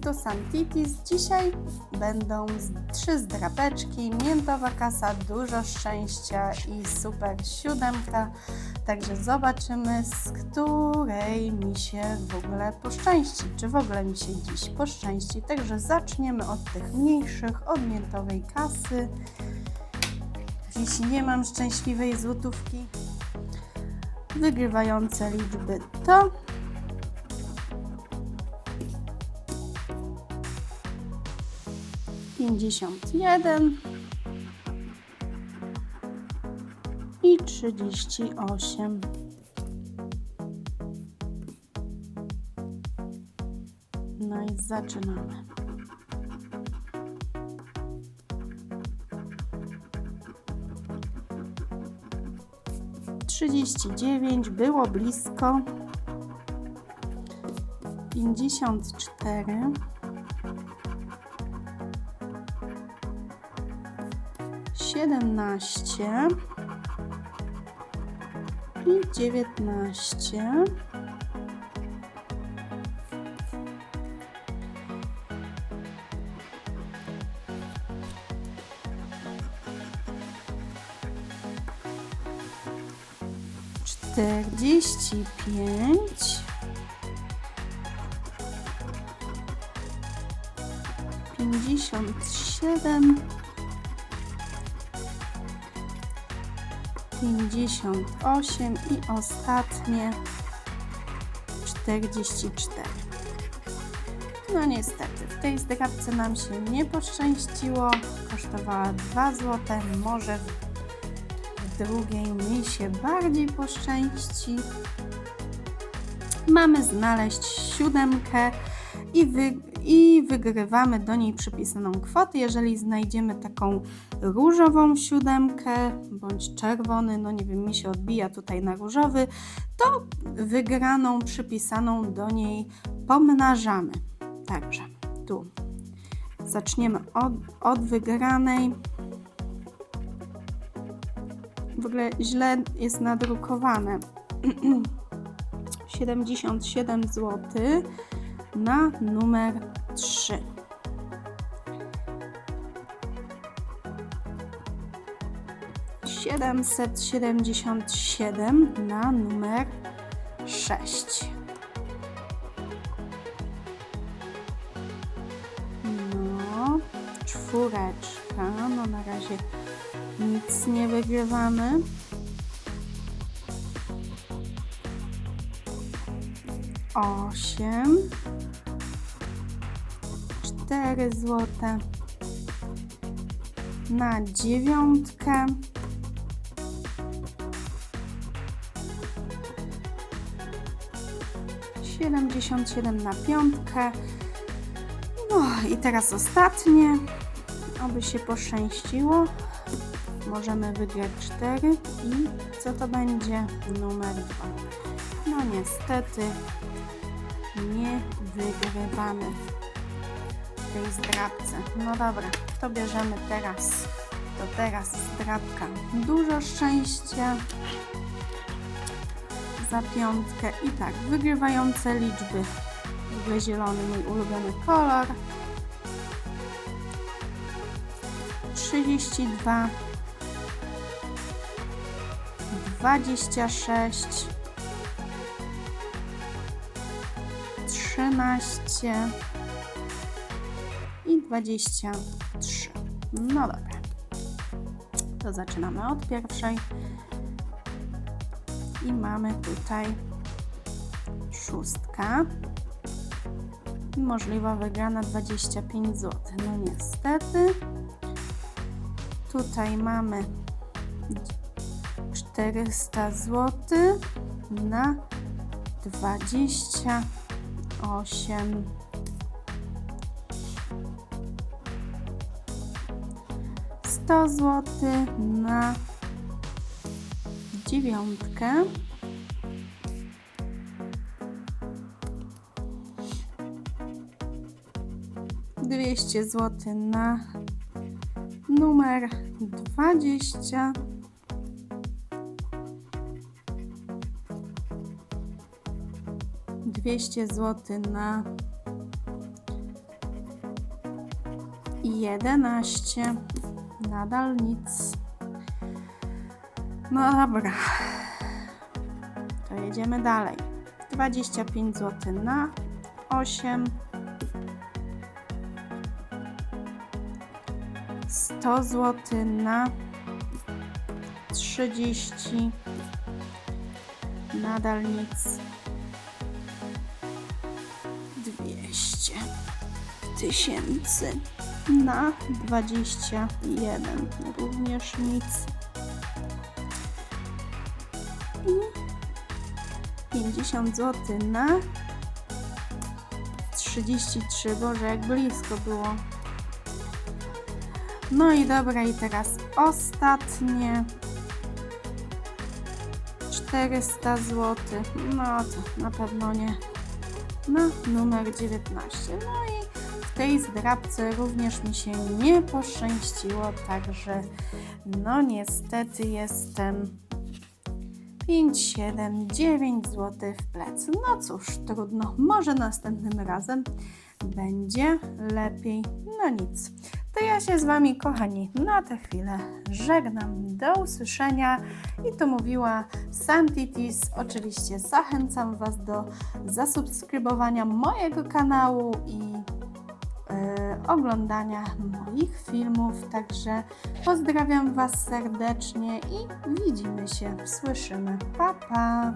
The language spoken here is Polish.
to Santitis. Dzisiaj będą trzy zdrapeczki, miętowa kasa, dużo szczęścia i super siódemka. Także zobaczymy, z której mi się w ogóle poszczęści, czy w ogóle mi się dziś poszczęści. Także zaczniemy od tych mniejszych, od miętowej kasy. Dziś nie mam szczęśliwej złotówki. Wygrywające liczby to pięćdziesiąt jeden i trzydzieści osiem. No i zaczynamy. Trzydzieści dziewięć było blisko. Pięćdziesiąt cztery. Siedemnaście i dziewiętnaście. Czterdzieści pięć. Pięćdziesiąt siedem. Pięćdziesiąt osiem i ostatnie czterdzieści cztery. No niestety, w tej zdrabce nam się nie poszczęściło. Kosztowała 2 zł. Może w drugiej mi się bardziej poszczęści. Mamy znaleźć siódemkę i, wy, i wygrywamy do niej przypisaną kwotę. Jeżeli znajdziemy taką różową siódemkę bądź czerwony, no nie wiem, mi się odbija tutaj na różowy, to wygraną przypisaną do niej pomnażamy. Także tu zaczniemy od, od wygranej. W ogóle źle jest nadrukowane. 77 zł na numer 777 na numer 6. No, czwóreczka. No na razie nic nie wygrywamy. Osiem. Cztery złote na dziewiątkę. Siedemdziesiąt siedem na piątkę. No i teraz ostatnie. Oby się poszczęściło. Możemy wygrać 4 i co to będzie? Numer 2. No niestety nie wygrywamy w tej zdrabce. No dobra, to bierzemy teraz. To teraz zdrabka. Dużo szczęścia za piątkę. I tak, wygrywające liczby. W ogóle zielony, mój ulubiony kolor. 32 26 13 i 23. No dobra. To zaczynamy od pierwszej. I mamy tutaj szóstka. I możliwa wygrana 25 zł. No niestety. Tutaj mamy 400 zł na 28 100 zł na dziewiątkę Dwieście zł na numer dwadzieścia 200 zł na 11. Nadal nic. No dobra. To jedziemy dalej. 25 zł na 8. 100 zł na 30. Nadal nic. 200 tysięcy na 21. Również nic. 50 zł na 33. Boże, jak blisko było. No i dobra, i teraz ostatnie 400 zł. No to na pewno nie. Na numer 19. No i w tej zdrabce również mi się nie poszczęściło, także no niestety jestem 5, 7, 9 zł w plecy. No cóż, trudno. Może następnym razem będzie lepiej. No nic. To ja się z Wami, kochani, na tę chwilę żegnam. Do usłyszenia. I to mówiła Santitis. Oczywiście zachęcam Was do zasubskrybowania mojego kanału i oglądania moich filmów. Także pozdrawiam Was serdecznie i widzimy się, słyszymy. Pa, pa!